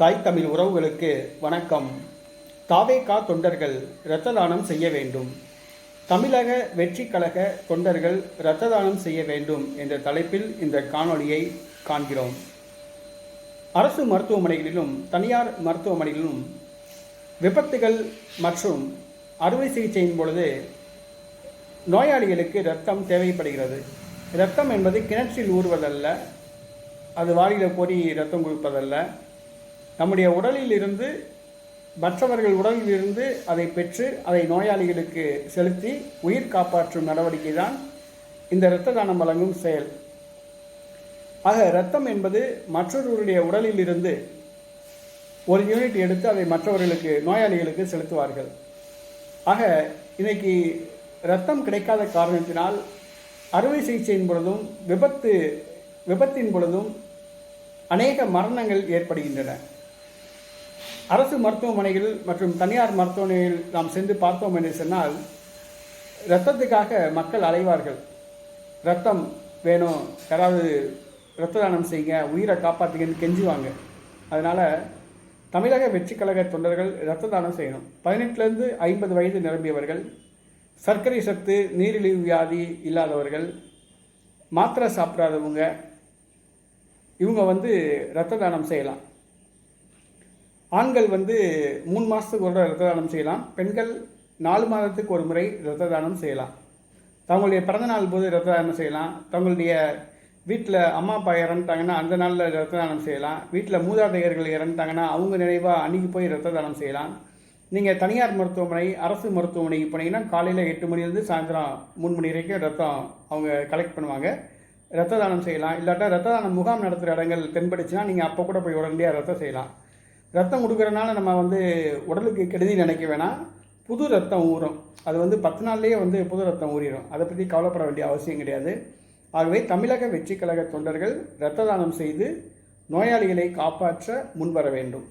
தாய் தமிழ் உறவுகளுக்கு வணக்கம். தாவேகா தொண்டர்கள் இரத்த தானம் செய்ய வேண்டும். தமிழக வெற்றி கழக தொண்டர்கள் இரத்த தானம் செய்ய வேண்டும் என்ற தலைப்பில் இந்த காணொளியை காண்கிறோம். அரசு மருத்துவமனைகளிலும் தனியார் மருத்துவமனைகளிலும் விபத்துகள் மற்றும் அறுவை சிகிச்சையின் பொழுது நோயாளிகளுக்கு இரத்தம் தேவைப்படுகிறது. இரத்தம் என்பது கிணற்றில் ஊறுவதல்ல. அது வாரியில் கோரி இரத்தம் கொடுப்பதல்ல நம்முடைய உடலில் இருந்து மற்றவர்கள் உடலில் இருந்து அதை பெற்று அதை நோயாளிகளுக்கு செலுத்தி உயிர் காப்பாற்றும் நடவடிக்கை தான் இந்த இரத்த தானம் வழங்கும் செயல். ஆக இரத்தம் என்பது மற்றொருவருடைய உடலில் இருந்து ஒரு யூனிட் எடுத்து அதை மற்றவர்களுக்கு நோயாளிகளுக்கு செலுத்துவார்கள். ஆக இன்னைக்கு இரத்தம் கிடைக்காத காரணத்தினால் அறுவை சிகிச்சையின் பொழுதும் விபத்து விபத்தின் பொழுதும் அநேக மரணங்கள் ஏற்படுகின்றன. அரசு மருத்துவமனைகள் மற்றும் தனியார் மருத்துவமனையில் நாம் சென்று பார்த்தோம் என்று சொன்னால் இரத்தத்துக்காக மக்கள் அலைவார்கள். ரத்தம் வேணும் யாராவது இரத்த தானம் செய்யுங்க உயிரை காப்பாற்றுங்கன்னு கெஞ்சுவாங்க. அதனால் தமிழக வெற்றிக்கழக தொண்டர்கள் இரத்த தானம் செய்யணும். பதினெட்டுலேருந்து ஐம்பது வயது நிரம்பியவர்கள் சர்க்கரை சத்து நீரிழிவு வியாதி இல்லாதவர்கள் மாத்திரை சாப்பிடாதவங்க இவங்க வந்து இரத்த தானம் செய்யலாம். ஆண்கள் வந்து மூணு மாதத்துக்கு ஒரு தடவை தானம் செய்யலாம். பெண்கள் நாலு மாதத்துக்கு ஒரு முறை ரத்த தானம் செய்யலாம். தங்களுடைய பிறந்தநாள் போது ரத்த தானம் செய்யலாம். தங்களுடைய வீட்டில் அம்மா அப்பா இறந்துட்டாங்கன்னா அந்த நாளில் ரத்த தானம் செய்யலாம். வீட்டில் மூதாதையர்கள் இறந்துட்டாங்கன்னா அவங்க நினைவாக அன்றைக்கி போய் ரத்த தானம் செய்யலாம். நீங்கள் தனியார் மருத்துவமனை அரசு மருத்துவமனைக்கு போனீங்கன்னா காலையில் எட்டு மணிலேருந்து சாயந்தரம் மூணு மணி வரைக்கும் ரத்தம் அவங்க கலெக்ட் பண்ணுவாங்க. ரத்த தானம் செய்யலாம். இல்லாட்டா ரத்த தானம் முகாம் நடத்துகிற இடங்கள் தென்படுச்சுன்னா நீங்கள் அப்போ கூட போய் உடனடியாக ரத்தம் செய்யலாம். ரத்தம் கொடுக்குறனால நம்ம வந்து உடலுக்கு கெடுதி நினைக்க வேணாம். புது ரத்தம் ஊறும். அது வந்து பத்து நாள்லேயே வந்து புது ரத்தம் ஊறிடும் அதை பற்றி கவலைப்பட வேண்டிய அவசியம் கிடையாது. ஆகவே தமிழக வெற்றி கழக தொண்டர்கள் இரத்த தானம் செய்து நோயாளிகளை காப்பாற்ற முன்வர வேண்டும்.